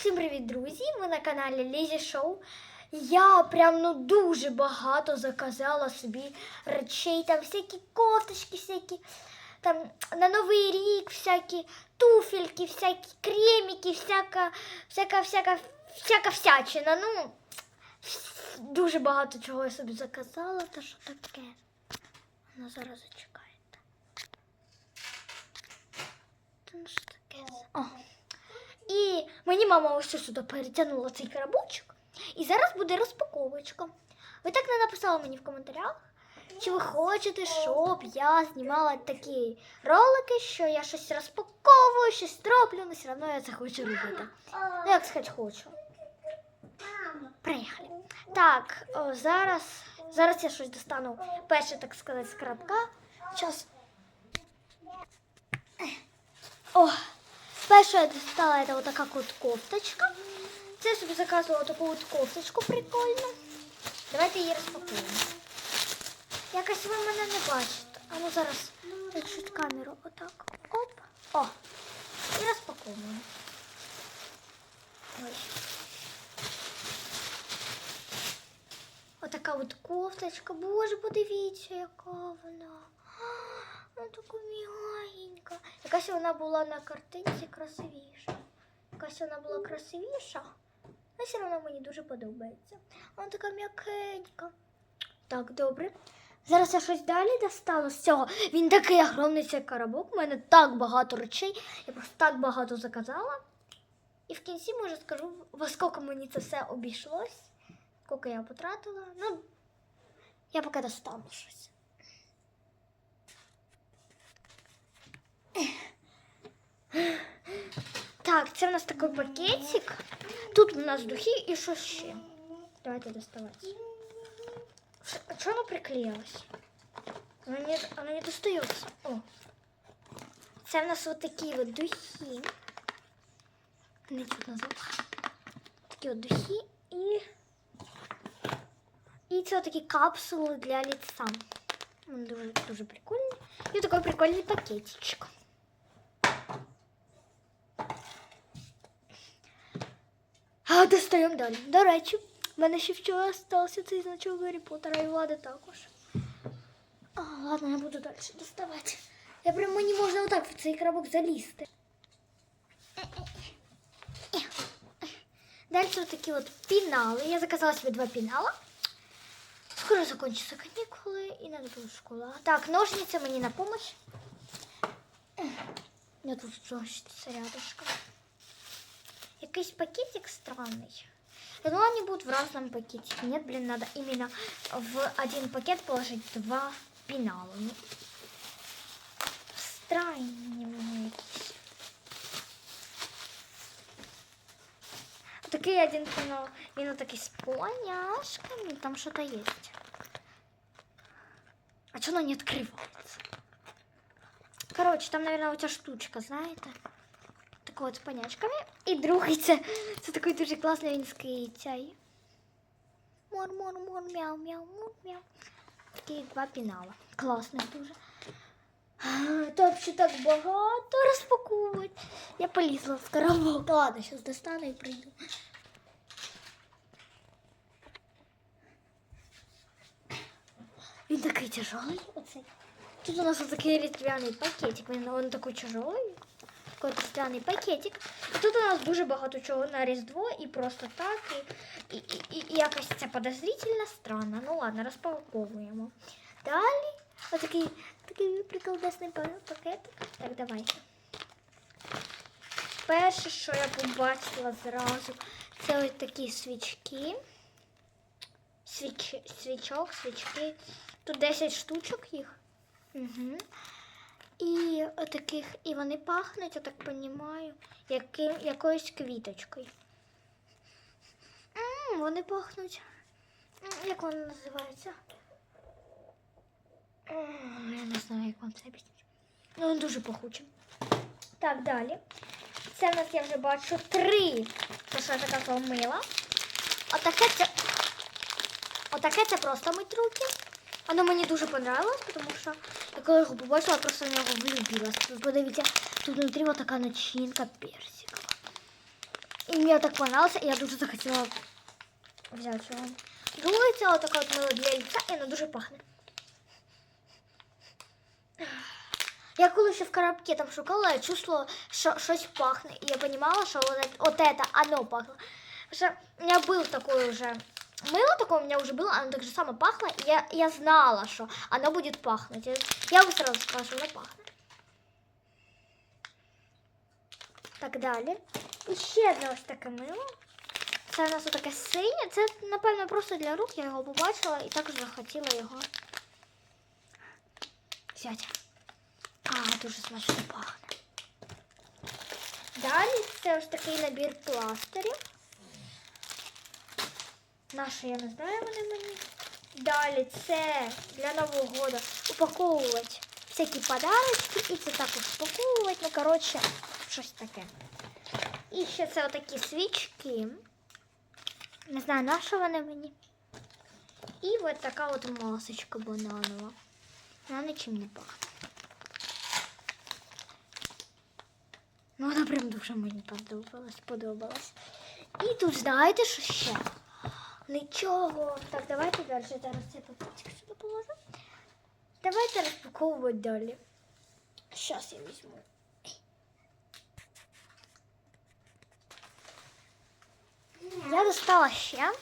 Всім привіт, друзі! Ми на каналі Лізі Шоу. Я прям ну дуже багато заказала собі речей, там всякі кофточки, всякі там на Новий рік, всякі туфельки, всякі кремики, всяка, всяка, всяка, всяка всячина. Ну, дуже багато чого я собі заказала, та що таке. Ну, зараз зачекайте. Та ну що таке? О. І мені мама ось сюди перетягнула цей коробочок. І зараз буде розпаковочка. Ви так не написали мені в коментарях, чи ви хочете, щоб я знімала такі ролики, що я щось розпаковую, щось роблю, але все одно я це хочу робити. Ну, як сказати, хочу. Приїхали. Так, о, зараз, зараз я щось достану перше, так сказати, з коробка. Час. О, перше я достала це вот така от кофточка. Це собі заказувала таку от кофточку прикольну. Давайте її розпакуємо. Якось ви мене не бачите. А ну зараз чуть камеру отак. Оп. О. І розпаковуємо. Ой. Отака от кофточка. Боже, подивіться, яка вона. Вона така м'ягенька. Якась вона була на картинці красивіша. Якась вона була красивіша. Але все одно мені дуже подобається. Вона така м'якенька. Так, добре. Зараз я щось далі достану з цього. Він такий огромний цей коробок. У мене так багато речей. Я просто так багато заказала. І в кінці, може, скажу, во скільки мені це все обійшлось, скільки я потратила. Ну, я поки достану щось. Так, це в нас такий пакетик. Тут у нас духи і що ще. Давайте доставати. Ш- А что оно приклеилось? Оно не, оно не достается. О. Це в нас вот такі от духи. Не тут назад. Такі от духи і. І це такі капсули для лица. Вони дуже, дуже прикольні. І такий прикольний пакетичок. А достаємо далі. До речі, в мене ще вчора стався цей значок Гаррі Поттера і Влади також. А, ладно, я буду далі доставати. Я прям мені можна отак в цей коробок залізти. Далі такі от пінали. Я заказала собі два пінала. Скоро закончатся канікули і надо буде в школу. Так, ножниці мені на помощь. Я тут рядышком. Якийсь пакетик странный. Я думала, они будут в разном пакетике. Нет, блин, надо именно в один пакет положить два пенала. Ну, странні вони якісь. Такий один пенал. Він такий з поняшками. Там что-то есть. А что оно не открывается? Короче, там, наверное, у тебя штучка, знаете? От з понячками. І другий це, це такий дуже класний він цей. Мор, мор, мор, мяу, мяу, мур, мяу. Такі два пінала. Класний дуже. Ще так багато розпаковувати. Я полізла в коробок. Ладно, зараз достану і прийду. Він такий тяжелий. Оцей. Тут у нас вот такой різдвяний пакетик. Він, він такий тяжелий. Такий різдвяний пакетик. І тут у нас дуже багато чого на Різдво і просто так. І, і, і, і якось це подозрительно странно. Ну ладно, розпаковуємо. Далі отакий такий приколдесний пакетик. Так, давайте. Перше, що я побачила зразу, це ось такі свічки. Свіч, свічок, свічки. Тут 10 штучок їх. Угу. І отаких, і вони пахнуть, я так розумію, яким, якоюсь квіточкою. М, вони пахнуть. Як вони називаються? М, Я не знаю, як вам це об'яснити. Ну, дуже пахучі. Так, далі. Це в нас я вже бачу три. Це що я така мила. Отаке це. Отаке це просто мить руки. Воно мені дуже понравилось, тому що я коли його побачила, я просто в нього влюбилась. Тут подивіться, тут внутрі вот така начинка персикова. І мені так понравилося, і я дуже захотіла взяти його. Друге, це така от мило для лиця, і воно дуже пахне. Я коли ще в коробці там шукала, я чувствовала, що щось пахне. І я розуміла, що вот, это- вот это, оно пахло. Потому что у меня был такой уже мыло такое у меня уже было, оно так же само пахло, и я, я знала, что оно будет пахнуть. Я- Я бы сразу сказала, что оно пахнет. Так далі. І ще одне ось таке мило. Це у нас таке синє. Це, напевно, просто для рук. Я його побачила і також захотіла його взяти. А, дуже смачно пахне. Далі це ось такий набір пластирів. Наші, я не знаю, вони мені. Далі це для Нового року упаковувати всякі подарочки і це також упаковувати. Ну, коротше, щось таке. І ще це отакі свічки. Не знаю, на що вони мені. І от така от масочка бананова. Вона нічим не пахне. Ну, вона прям дуже мені подобалась, подобалась. І тут знаєте, що ще? Нічого. Так, давайте далі. Зараз цей пакетик сюди положу. Давайте розпаковувати далі. Зараз я візьму. Я достала ще.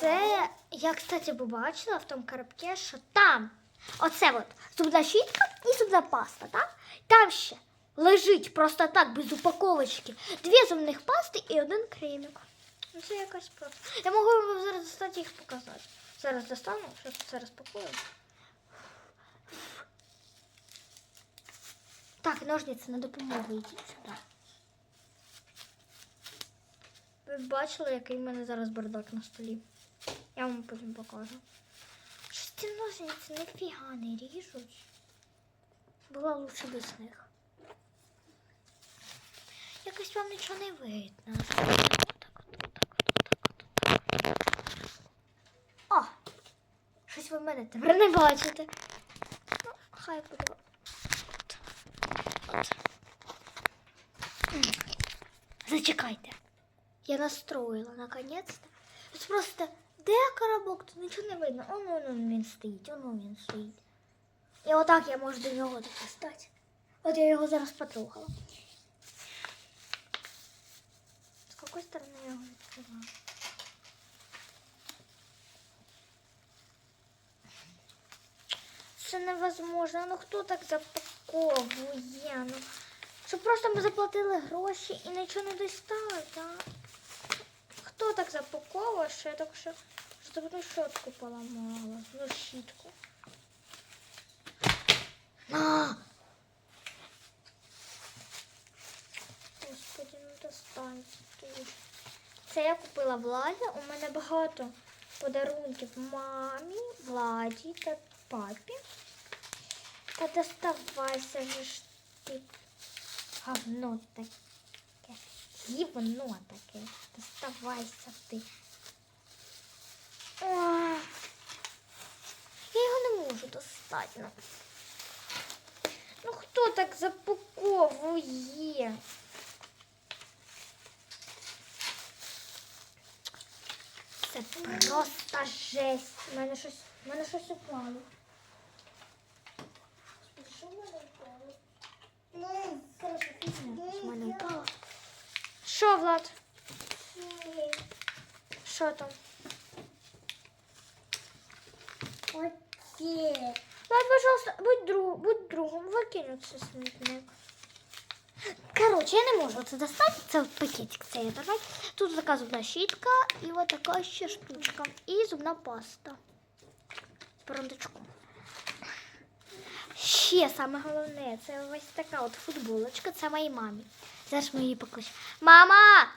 Це я, кстати, побачила в тому коробці, що там оце от зубна щітка і зубна паста, так? Там ще лежить просто так, без упаковочки, дві зубних пасти і один кремик. Ну, Це якась просто. Я можу вам зараз достати їх показати. Зараз достану, зараз це розпакую. Так, ножниці на допомогу йдіть сюди. Ви бачили, який в мене зараз бардак на столі. Я вам потім покажу. Щось ці ножниці ніфіга не ріжуть. Було лучше без них. Якось вам нічого не видно. Так от, так от, так от. О! Щось ви в мене тепер не бачите. Ну, хай буде. От. От. Зачекайте. Я настроила наконец-то. Тут просто де коробок, тут нічого не видно. Он, он, он він стоїть, он, он він стоїть. І отак я можу до нього достати. От я його зараз потрогала. З якої сторони я його відкриваю? Це невозможно. Ну хто так запаковує? Ну, щоб просто ми заплатили гроші і нічого не доставить, а? Хто так запаковує, що я так що зубну щотку поламала, ну щітку. А! Господи, ну достань тут. Це я купила Владі. У мене багато подарунків мамі, Владі та папі. Та доставайся же ж ти. Говно таке. Гівно таке. Доставайся ти. Ой. Я його не можу достати. Ну, ну хто так запаковує? Це просто жесть. У мене щось, у мене щось упало. Господи, що в мене упало? Ну, хорошо, З мене упало. Що, Влад? Що там? Окей. Влад, пожалуйста, будь, друг, будь другом, викинь оце смітник. Короче, я не можу це достати. Це пакетик цей оторвати. Тут така зубна щітка і от така ще штучка. І зубна паста. З. Ще саме головне, це ось така от футболочка. Це моїй мамі. Зараз ми її покличемо. Мама!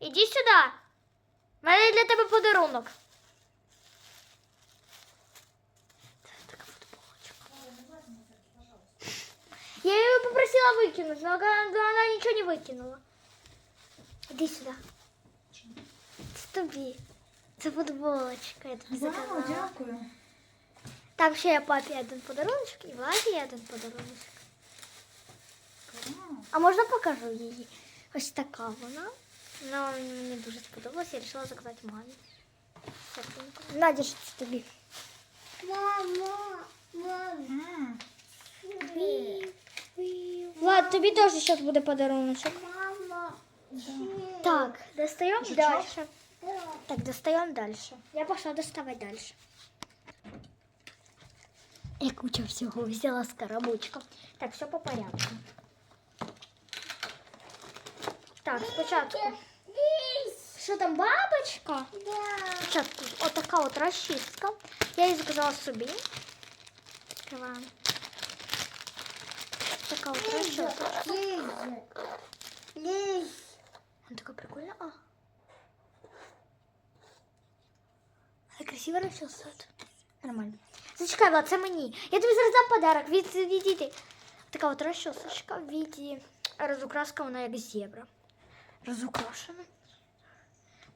Іди сюди! У мене для тебе подарунок. Це така футболочка. Я ее попросила выкинуть, но она, но она ничего не выкинула. Иди сюда. Це тобі. Це футболочка. Я тобі Вау, дякую. Там ще є папі один подарунок і Владі є один подарунок. Вау. А можна покажу її? Ось така вона. Вона мені дуже сподобалася, я вирішила заказати мамі. Серденько. Надя, що це тобі? Мама, мама, Влад, тобі теж зараз буде подаруночок. мама. Так, достаем Жучок? дальше. Так, достаем дальше. Я пошла доставать дальше. Я кучу всего взяла с коробочка. Так, все по порядку. Так, спочатку. Що там, бабочка? Спочатку отака от розчистка. Я її заказала собі. Відкриваємо. Така от розчистка. Она такая прикольная. А. Це красиво розчесують. Нормально. Зачекай, Влад, це мені. Я тобі зараз дам подарок. Від, відійди. Така от розчосочка в віді розукраска, вона як зебра. Розукрашена.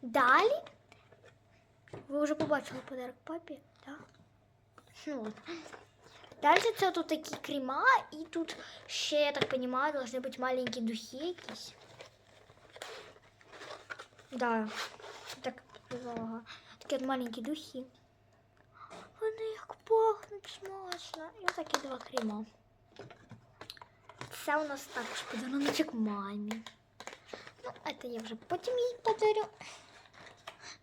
Далі. Ви вже побачили подарок папі, так? Ну, от. Далі це тут такі крема, і тут ще, я так розумію, должны бути маленькі духи якісь. Да, так ага. Такі от маленькі духи. Вони як пахнуть смачно. І такі два крема. Це у нас також подаруночок мамі. Ну, це я вже потім їй подарю.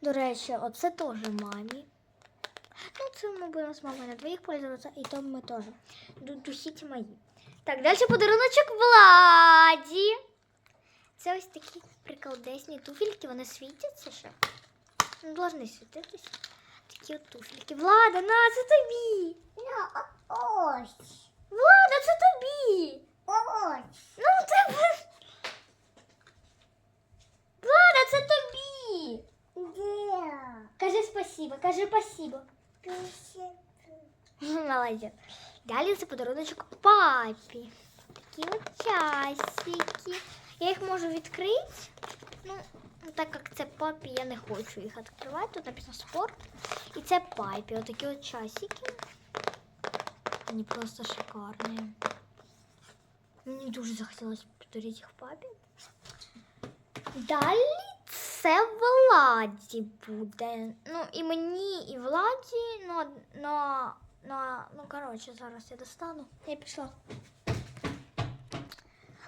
До речі, оце теж мамі. Ну, це ми будемо з мамою на двоїх пользуватися, і то ми теж. Ду- Духи мої. Так, далі подаруночок Владі. Це ось такі приколдесні туфельки, вони світяться ще. Ну, должны світитися. Такі от туфельки. Влада, на, це тобі. Ось, Влада, це тобі. ось. Ну, тебе. Влада, це тобі. Де? Кажи спасибо, кажи спасибо. Пише. Молодець. Далі це подаруночок папі. Такі от часики. Я їх можу відкрити. Ну, так як це папі, я не хочу їх відкривати. Тут написано спорт. І це папі. Отакі от часики. Вони просто шикарні. Мені дуже захотілося подарити їх папі. Далі це Владі буде. Ну, і мені, і Владі, ну, ну, ну, ну коротше, зараз я достану. Я пішла.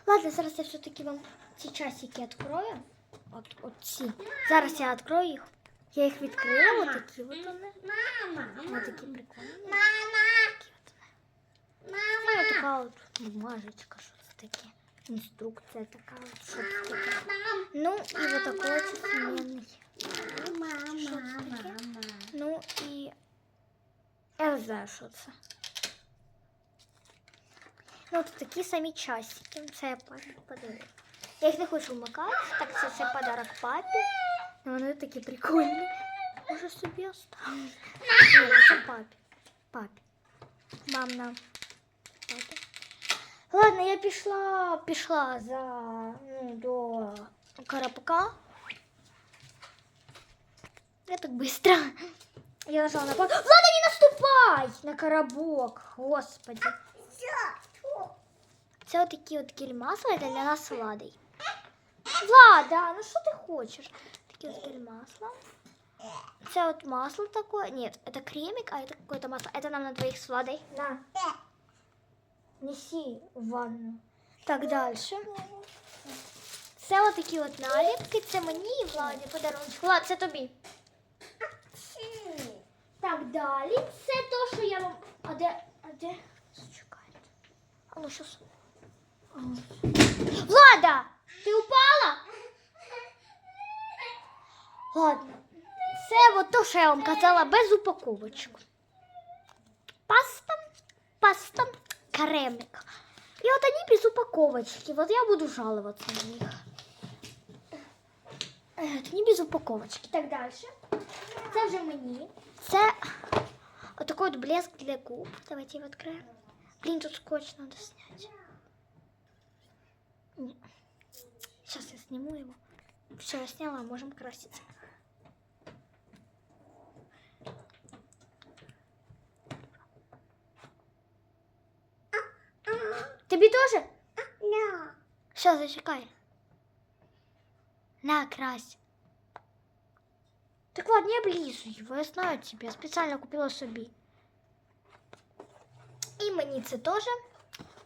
Ладно, зараз я все-таки вам ці часики відкрою. От, от ці. Зараз я відкрою їх. Я їх відкрила, от такі от вони. Мама. Ось такі прикольні. Мама. Ну, і така от бумажечка, що це таке. Інструкція така, от, що це таке. Мама. Ну, і вот такой от сімейний. Мама. Мама. Ну і я не знаю, що це. Ну, от такі самі часики. Це я папі подарую. Я їх не хочу вмикати, так це, це подарок папі. Ну, вони такі прикольні. Може собі оставлю. Ні, ну, це папі. Папі. Мам на папі. Ладно, я пішла, пішла за ну, до коробка. Я так быстро. Я нажала на паузу. Влада, не наступай на коробок. Господи. Це отакі от гель масла для нас з Владою. Влада, ну що ти хочеш? Такі от гель масла. Це от масло такое. Нет, это кремик, а это какое-то масло. Это нам на двоих с Владой. На. Неси в ванну. Так, дальше. Це от такі от наліпки. Це мені і Владі подарунок. Влад, це тобі. Так, далі. Це то, що я вам. А де? А де? Зачекайте. А ну щас. А, ось. Влада! Ти упала? Ладно. Це от то, що я вам казала, без упаковочок. Паста, паста, кремик. И вот они без упаковочки. Вот я буду жаловаться на них. Э, Они без упаковочки. Так дальше. Це вже мені. Це отакий от блеск для губ. Давайте його відкриємо. Блін, тут скотч надо снять. Ні. Сейчас я сниму его. Все, я сняла, можем краситься. Тобі теж? No. Все, зачекай. На, крась. Так ладно, не облизуй его, я знаю тебе, я спеціально купила собі. І мені це теж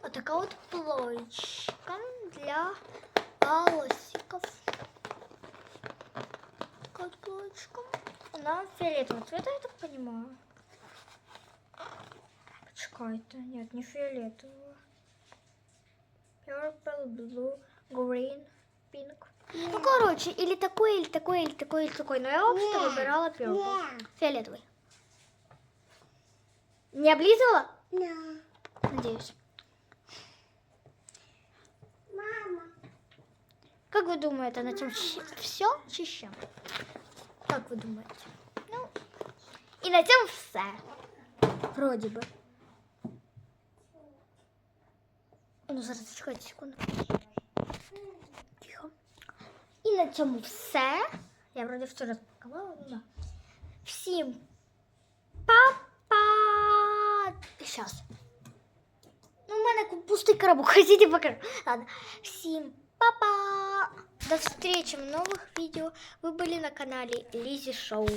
отака от плоечка для вот плоечка. Она фиолетового цвета, я так понимаю. Почекайте, нет, не фиолетового. Purple, blue, green, pink. Ну, короче, или такой, или такой, или такой, или такой. Но я вообще-то Не, выбирала purple. Не. Фиолетовый. Не облизывала? На. Надеюсь. Мама. Как вы думаете, на этом все чище? Как вы думаете? Ну, і на цьому все. Вроді би. Ну, зараз чекайте секунду. Тихо. І на цьому все. Я вроді все розпакувала, ну да. Всім па-па! Сейчас. Ну, у мене пустий коробок. Хотите покажу? Ладно. Всем папа! До встречи в новых видео. Вы были на канале Лизи Шоу.